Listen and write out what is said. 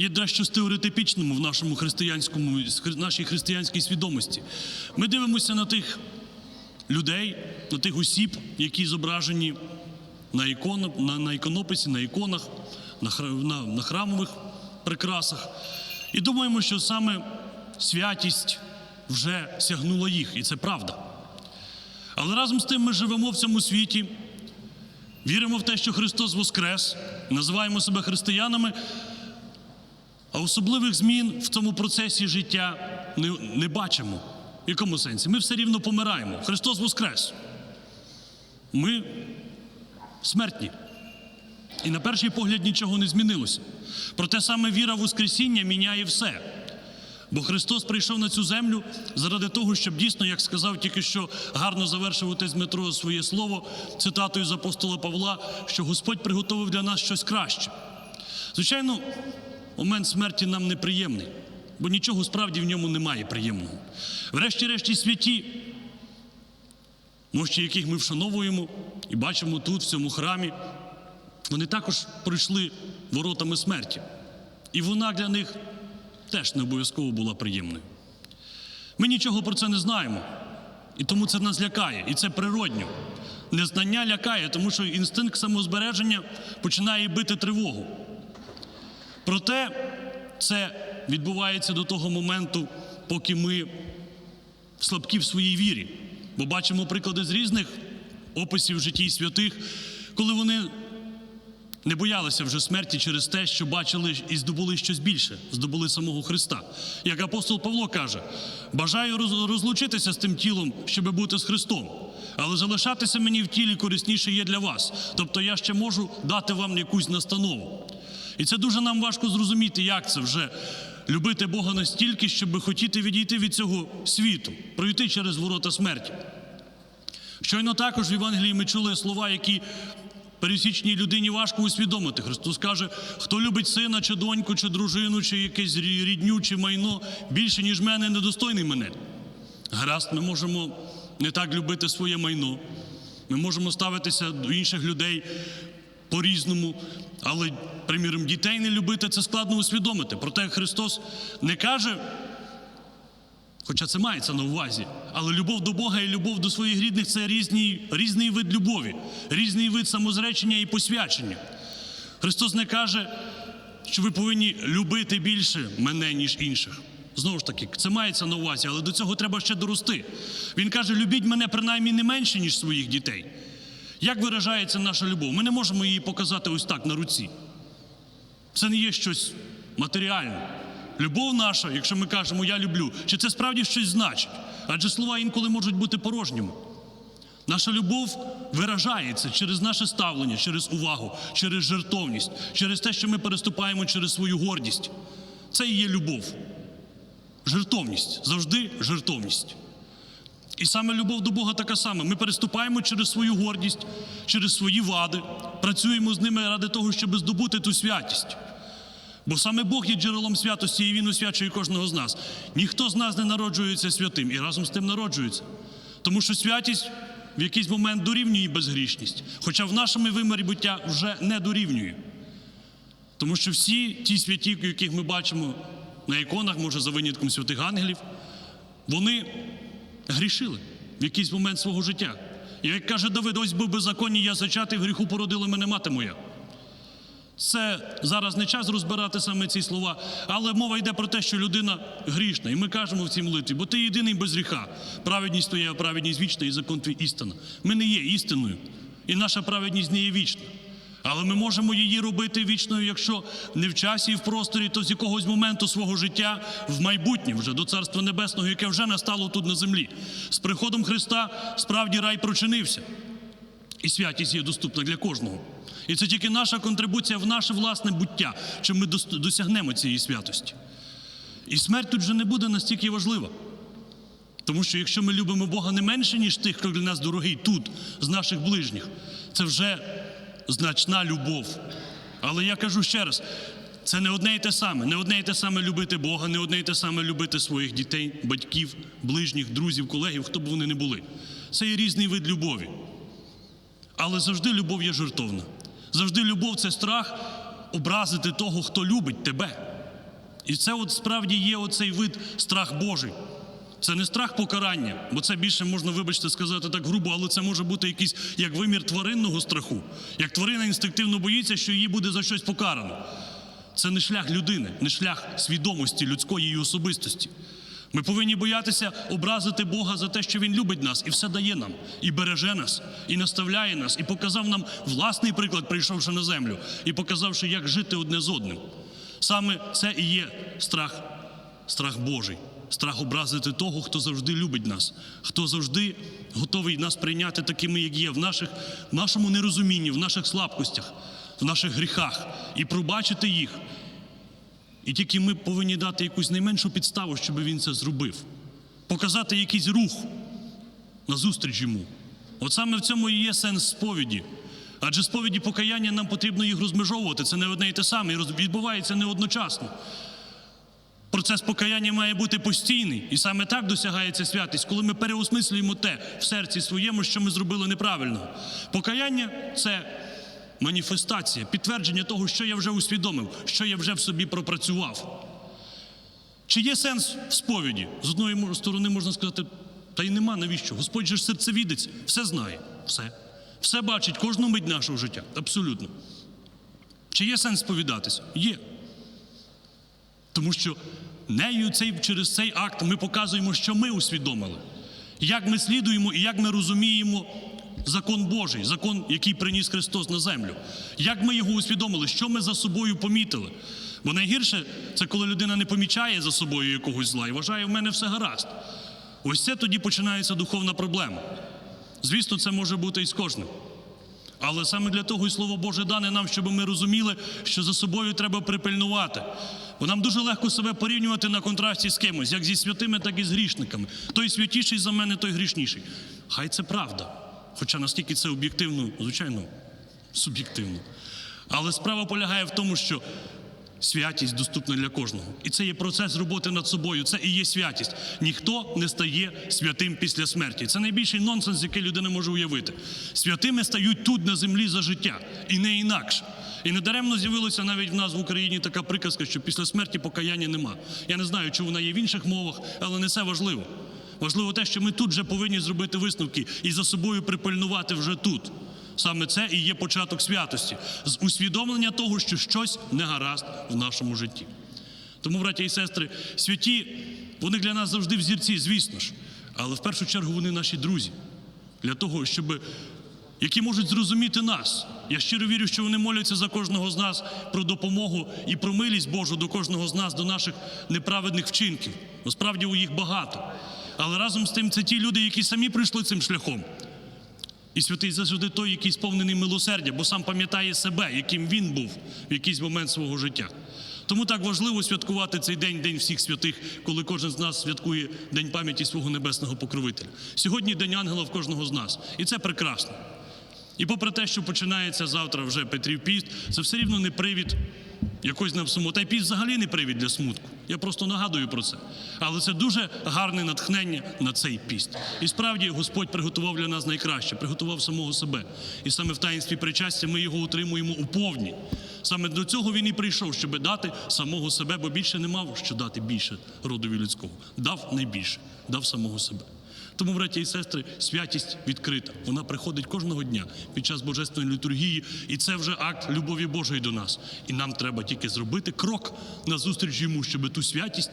є дещо стереотипічним в нашому християнському нашій християнській свідомості. Ми дивимося на тих людей, на тих осіб, які зображені на, ікон, на, на іконописі, на іконах, на, на, на храмових прикрасах. І думаємо, що саме святість вже сягнула їх, і це правда. Але разом з тим ми живемо в цьому світі, віримо в те, що Христос Воскрес, називаємо себе християнами, а особливих змін в цьому процесі життя не, не бачимо. В якому сенсі? Ми все рівно помираємо. Христос Воскрес. Ми смертні. І на перший погляд нічого не змінилося. Проте саме віра в Воскресіння міняє все. Бо Христос прийшов на цю землю заради того, щоб дійсно, як сказав тільки що гарно завершив отець Дмитро своє слово цитатою з апостола Павла, що Господь приготовив для нас щось краще. Звичайно, момент смерті нам неприємний, бо нічого справді в ньому немає приємного. Врешті-решті святі, мощі яких ми вшановуємо і бачимо тут, в цьому храмі, вони також пройшли воротами смерті. І вона для них теж не обов'язково була приємною. Ми нічого про це не знаємо, і тому це нас лякає, і це природньо. Незнання лякає, тому що інстинкт самозбереження починає бити тривогу. Проте це відбувається до того моменту, поки ми слабкі в своїй вірі. Бо бачимо приклади з різних описів житті святих, коли вони не боялися вже смерті через те, що бачили і здобули щось більше, здобули самого Христа. Як апостол Павло каже: бажаю розлучитися з тим тілом, щоб бути з Христом, але залишатися мені в тілі корисніше є для вас. Тобто я ще можу дати вам якусь настанову. І це дуже нам важко зрозуміти, як це вже любити Бога настільки, щоб хотіти відійти від цього світу, пройти через ворота смерті. Щойно також в Євангелії ми чули слова, які пересічній людині важко усвідомити. Христос каже, хто любить сина, чи доньку, чи дружину, чи якесь рідню, чи майно більше, ніж мене, недостойний мене. Гаразд, ми можемо не так любити своє майно. Ми можемо ставитися до інших людей по-різному, але, приміром, дітей не любити це складно усвідомити. Проте Христос не каже, Хоча це мається на увазі. Але любов до Бога і любов до своїх рідних це різні, різний вид любові, різний вид самозречення і посвячення. Христос не каже, що ви повинні любити більше мене, ніж інших. Знову ж таки, це мається на увазі, але до цього треба ще дорости. Він каже: любіть мене принаймні не менше, ніж своїх дітей. Як виражається наша любов? Ми не можемо її показати ось так на руці. Це не є щось матеріальне. Любов наша, якщо ми кажемо я люблю, чи це справді щось значить? Адже слова інколи можуть бути порожніми. Наша любов виражається через наше ставлення, через увагу, через жертовність, через те, що ми переступаємо через свою гордість. Це і є любов. Жертовність завжди жертовність. І саме любов до Бога така сама. Ми переступаємо через свою гордість, через свої вади, працюємо з ними ради того, щоб здобути ту святість. Бо саме Бог є джерелом святості, і Він освячує кожного з нас. Ніхто з нас не народжується святим і разом з тим народжується. Тому що святість в якийсь момент дорівнює безгрішність, хоча в нашому вимірі буття вже не дорівнює. Тому що всі ті святі, яких ми бачимо на іконах, може за винятком святих ангелів, вони грішили в якийсь момент свого життя. І як каже Давид, ось був беззаконні я зачатий, в гріху породила мене мати моя. Це зараз не час розбирати саме ці слова, але мова йде про те, що людина грішна. І ми кажемо в цій молитві, бо ти єдиний без гріха. Праведність твоя, праведність вічна, і закон твій істина. Ми не є істиною, і наша праведність не є вічна. Але ми можемо її робити вічною, якщо не в часі і в просторі, то з якогось моменту свого життя в майбутнє вже до Царства Небесного, яке вже настало тут на землі. З приходом Христа справді рай прочинився. І святість є доступна для кожного. І це тільки наша контрибуція в наше власне буття, чим ми досягнемо цієї святості. І смерть тут вже не буде настільки важлива. Тому що якщо ми любимо Бога не менше, ніж тих, хто для нас дорогий тут, з наших ближніх, це вже значна любов. Але я кажу ще раз: це не одне і те саме. Не одне і те саме любити Бога, не одне і те саме любити своїх дітей, батьків, ближніх, друзів, колегів, хто б вони не були. Це є різний вид любові. Але завжди любов є жертовна. Завжди любов це страх образити того, хто любить тебе. І це от справді є оцей вид страх Божий. Це не страх покарання, бо це більше можна, вибачте, сказати так грубо, але це може бути якийсь як вимір тваринного страху. Як тварина інстинктивно боїться, що її буде за щось покарано. Це не шлях людини, не шлях свідомості людської її особистості. Ми повинні боятися образити Бога за те, що Він любить нас і все дає нам, і береже нас, і наставляє нас, і показав нам власний приклад, прийшовши на землю, і показавши, як жити одне з одним. Саме це і є страх, страх Божий, страх образити того, хто завжди любить нас, хто завжди готовий нас прийняти такими, як є, в, наших, в нашому нерозумінні, в наших слабкостях, в наших гріхах, і пробачити їх. І тільки ми повинні дати якусь найменшу підставу, щоб він це зробив, показати якийсь рух назустріч йому. От саме в цьому і є сенс сповіді. Адже сповіді покаяння нам потрібно їх розмежовувати. Це не одне і те саме, і відбувається не одночасно. Процес покаяння має бути постійний, і саме так досягається святість, коли ми переосмислюємо те в серці своєму, що ми зробили неправильно. Покаяння це маніфестація, підтвердження того, що я вже усвідомив, що я вже в собі пропрацював. Чи є сенс в сповіді? З одної сторони можна сказати, та й нема навіщо? Господь же ж серцевідець, все знає, все. Все бачить кожну мить нашого життя. Абсолютно. Чи є сенс сповідатися? Є. Тому що нею цей, через цей акт ми показуємо, що ми усвідомили, як ми слідуємо і як ми розуміємо закон Божий, закон, який приніс Христос на землю. Як ми його усвідомили, що ми за собою помітили. Бо найгірше це коли людина не помічає за собою якогось зла і вважає, в мене все гаразд. Ось це тоді починається духовна проблема. Звісно, це може бути і з кожним. Але саме для того і Слово Боже дане нам, щоб ми розуміли, що за собою треба припильнувати. Бо нам дуже легко себе порівнювати на контрасті з кимось, як зі святими, так і з грішниками. Той святіший за мене, той грішніший. Хай це правда. Хоча наскільки це об'єктивно, звичайно, суб'єктивно. Але справа полягає в тому, що Святість доступна для кожного. І це є процес роботи над собою, це і є святість. Ніхто не стає святим після смерті. Це найбільший нонсенс, який людина може уявити. Святими стають тут на землі за життя, і не інакше. І недаремно з'явилася навіть в нас в Україні така приказка, що після смерті покаяння нема. Я не знаю, чи вона є в інших мовах, але не це важливо. Важливо те, що ми тут вже повинні зробити висновки і за собою припильнувати вже тут. Саме це і є початок святості, з усвідомлення того, що щось не гаразд в нашому житті. Тому, браття і сестри, святі, вони для нас завжди взірці, звісно ж, але в першу чергу вони наші друзі, для того, щоб які можуть зрозуміти нас. Я щиро вірю, що вони моляться за кожного з нас про допомогу і про милість Божу до кожного з нас, до наших неправедних вчинків. Насправді у їх багато. Але разом з тим це ті люди, які самі прийшли цим шляхом. І святий завжди той, який сповнений милосердя, бо сам пам'ятає себе, яким він був в якийсь момент свого життя. Тому так важливо святкувати цей день, День всіх святих, коли кожен з нас святкує День пам'яті свого небесного покровителя. Сьогодні День ангела в кожного з нас. І це прекрасно. І попри те, що починається завтра вже Петрів піст, це все рівно не привід якось нам суму. Та й піст взагалі не привід для смутку. Я просто нагадую про це. Але це дуже гарне натхнення на цей піст. І справді Господь приготував для нас найкраще, приготував самого себе. І саме в таїнстві причастя ми його утримуємо у повні. Саме до цього він і прийшов, щоб дати самого себе, бо більше не мав що дати більше родові людського. Дав найбільше, дав самого себе. Тому, браті і сестри, святість відкрита. Вона приходить кожного дня під час божественної літургії, і це вже акт любові Божої до нас. І нам треба тільки зробити крок назустріч йому, щоб ту святість